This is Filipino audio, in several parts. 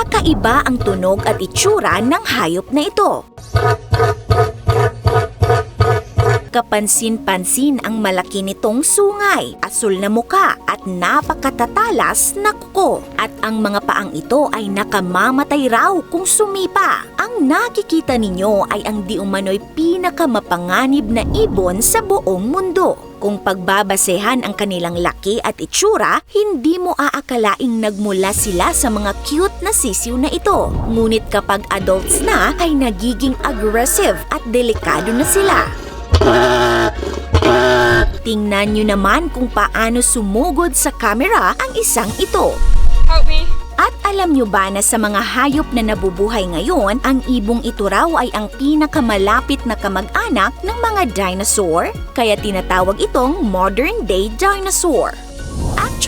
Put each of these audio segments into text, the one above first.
Kakaiba ang tunog at itsura ng hayop na ito. Kapansin-pansin ang malaki nitong sungay, asul na muka at napakatatalas na kuko. At ang mga paang ito ay nakamamatay raw kung sumipa. Ang nakikita ninyo ay ang di umano'y pinakamapanganib na ibon sa buong mundo. Kung pagbabasehan ang kanilang laki at itsura, hindi mo aakalaing nagmula sila sa mga cute na sisiw na ito. Ngunit kapag adults na, ay nagiging aggressive at delikado na sila. Tingnan nyo naman kung paano sumugod sa kamera ang isang ito. Help me. At alam nyo ba na sa mga hayop na nabubuhay ngayon, ang ibong ito raw ay ang pinakamalapit na kamag-anak ng mga dinosaur? Kaya tinatawag itong modern day dinosaur.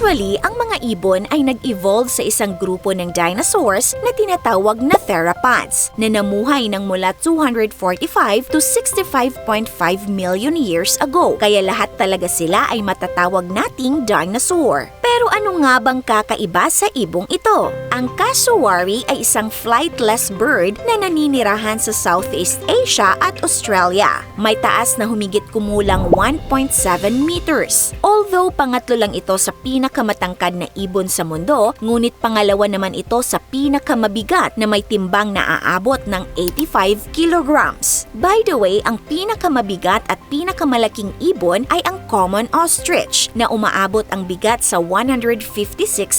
Actually, ang mga ibon ay nag-evolve sa isang grupo ng dinosaurs na tinatawag na theropods na namuhay ng mula 245 to 65.5 million years ago. Kaya lahat talaga sila ay matatawag nating dinosaur. Pero ano nga bang kakaiba sa ibong ito? Ang cassowary ay isang flightless bird na naninirahan sa Southeast Asia at Australia. May taas na humigit kumulang 1.7 meters. Although pangatlo lang ito sa pinakamatangkad na ibon sa mundo, ngunit pangalawa naman ito sa pinakamabigat na may timbang na aabot ng 85 kilograms. By the way, ang pinakamabigat at pinakamalaking ibon ay ang common ostrich na umaabot ang bigat sa 156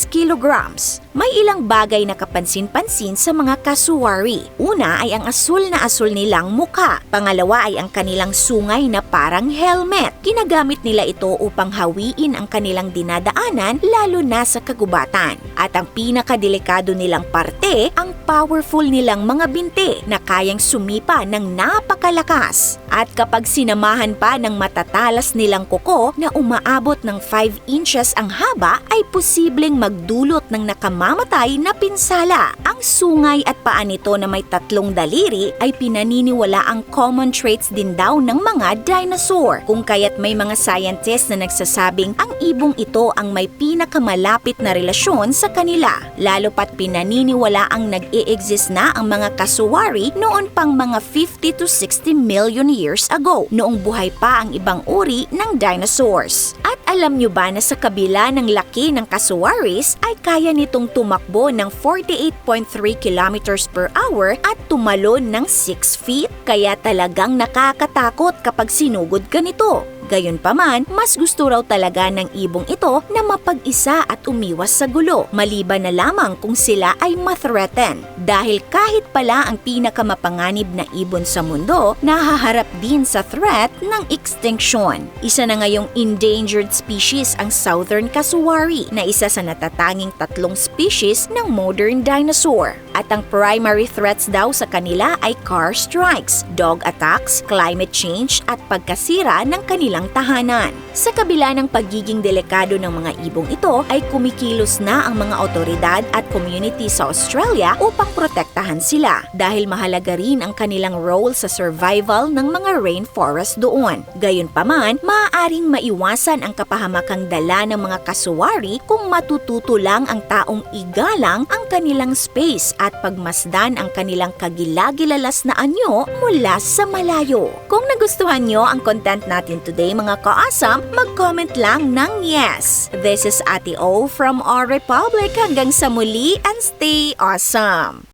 kilograms. May ilang bagay na kapansin-pansin sa mga kasuwari. Una ay ang asul na asul nilang muka. Pangalawa ay ang kanilang sungay na parang helmet. Ginagamit nila ito upang hawiin ang kanilang dinadaanan lalo na sa kagubatan. At ang pinakadelikado nilang parte, ang powerful nilang mga binti na kayang sumipa ng napakalakas. At kapag sinamahan pa ng matatalas nilang kuko na umaabot ng 5 inches ang haba, ay posibleng magdulot ng nakamamatay na pinsala. Ang sungay at paa nito na may tatlong daliri ay pinaniniwala ang common traits din daw ng mga dinosaur. Kung kaya't may mga scientists na nagsasabing ang ibong ito ang may pinakamalapit na relasyon sa kanila. Lalo pat pinaniniwala ang nag-i-exist na ang mga kasuwari noon pang mga 50 to 60 million years ago, noong buhay pa ang ibang uri ng dinosaurs. At alam nyo ba na sa kabila ng laki ng kasuwaris ay kaya nitong tumakbo ng 48.3 kilometers per hour at tumalon ng 6 feet? Kaya talagang nakakatakot kapag sinugod ka nito. Gayunpaman, mas gusto raw talaga ng ibong ito na mapag-isa at umiwas sa gulo, maliban na lamang kung sila ay ma-threaten. Dahil kahit pala ang pinakamapanganib na ibon sa mundo, nahaharap din sa threat ng extinction. Isa na ngayong endangered species ang southern cassowary na isa sa natatanging tatlong species ng modern dinosaur. At ang primary threats daw sa kanila ay car strikes, dog attacks, climate change at pagkasira ng kanilang tahanan. Sa kabila ng pagiging delikado ng mga ibong ito ay kumikilos na ang mga otoridad at community sa Australia upang protektahan sila dahil mahalaga rin ang kanilang role sa survival ng mga rainforest doon. Gayunpaman, maaaring maiwasan ang kapahamakang dala ng mga kasuwari kung matututo lang ang taong igalang ang kanilang space at pagmasdan ang kanilang kagilagilalas na anyo mula sa malayo. Kung nagustuhan nyo ang content natin today mga ka-awesome, mag-comment lang ng yes. This is Ate O from our Republic. Hanggang sa muli and stay awesome!